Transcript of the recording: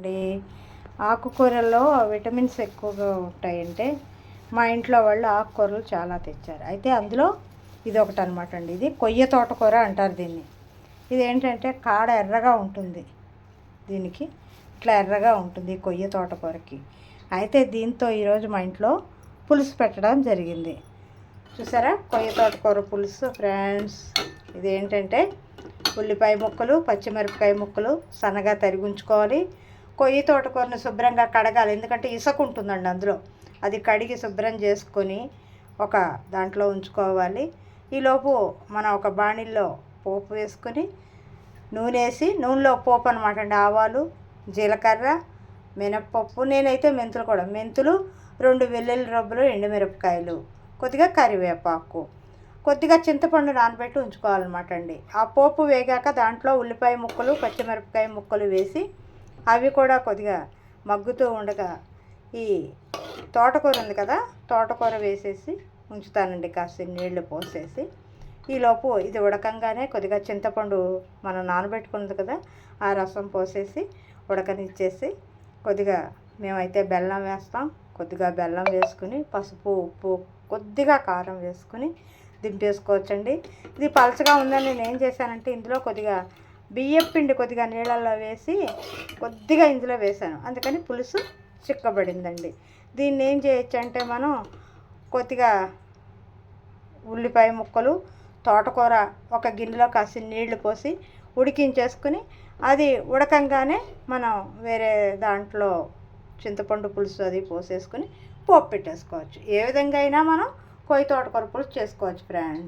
అండి. ఆకుకూరల్లో విటమిన్స్ ఎక్కువగా ఉంటాయంటే మా ఇంట్లో వాళ్ళు ఆకుకూరలు చాలా తెచ్చారు. అయితే అందులో ఇది ఒకటి అనమాట అండి. ఇది కొయ్య తోటకూర అంటారు దీన్ని. ఇది ఏంటంటే కాడ ఎర్రగా ఉంటుంది దీనికి. ఇట్లా ఎర్రగా ఉంటుంది కొయ్య తోటకూరకి. అయితే దీంతో ఈరోజు మా ఇంట్లో పులుసు పెట్టడం జరిగింది. చూసారా? కొయ్య తోటకూర పులుసు ఫ్రెండ్స్. ఇది ఏంటంటే ఉల్లిపాయ ముక్కలు పచ్చిమిరపకాయ ముక్కలు సన్నగా తరిగుంచుకోవాలి కొయ్యి తోటకూరని శుభ్రంగా కడగాలి. ఎందుకంటే ఇసుక ఉంటుందండి అందులో. అది కడిగి శుభ్రం చేసుకొని ఒక దాంట్లో ఉంచుకోవాలి. ఈలోపు మనం ఒక బాణీల్లో పోపు వేసుకొని నూనె వేసి నూనెలో పోపు అనమాట అండి. ఆవాలు జీలకర్ర మినప్పప్పు నేనైతే మెంతులు కూడా. మెంతులు రెండు వెల్లుల్లి రబ్బులు ఎండుమిరపకాయలు కొద్దిగా కరివేపాకు. కొద్దిగా చింతపండు నానబెట్టి ఉంచుకోవాలన్నమాట అండి. ఆ పోపు వేగాక దాంట్లో ఉల్లిపాయ ముక్కలు పచ్చిమిరపకాయ ముక్కలు వేసి అవి కూడా కొద్దిగా మగ్గుతూ ఉండగా ఈ తోటకూర ఉంది కదా తోటకూర వేసేసి ఉంచుతానండి కాస్త నీళ్ళు పోసేసి. ఈలోపు ఇది ఉడకంగానే కొద్దిగా చింతపండు మనం నానబెట్టుకున్నది కదా ఆ రసం పోసేసి ఉడకనిచ్చేసి కొద్దిగా మేమైతే బెల్లం వేస్తాం. కొద్దిగా బెల్లం వేసుకుని పసుపు ఉప్పు కొద్దిగా కారం వేసుకుని దింపేసుకోవచ్చండి. ఇది పలచగా ఉందని నేను ఏం చేశానంటే ఇందులో కొద్దిగా బియ్యం పిండి కొద్దిగా నీళ్ళల్లో వేసి కొద్దిగా ఇందులో వేసాను. అందుకని పులుసు చిక్కబడిందండి. దీన్ని ఏం చేయొచ్చు అంటే మనం కొద్దిగా ఉల్లిపాయ ముక్కలు తోటకూర ఒక గిన్నెలో కాసి నీళ్ళు పోసి ఉడికించేసుకుని అది ఉడకంగానే మనం వేరే దాంట్లో చింతపండు పులుసు అది పోసేసుకుని పోపు పెట్టేసుకోవచ్చు. ఏ విధంగా అయినా మనం కొయ్యి తోటకూర పులుసు చేసుకోవచ్చు ఫ్రెండ్స్.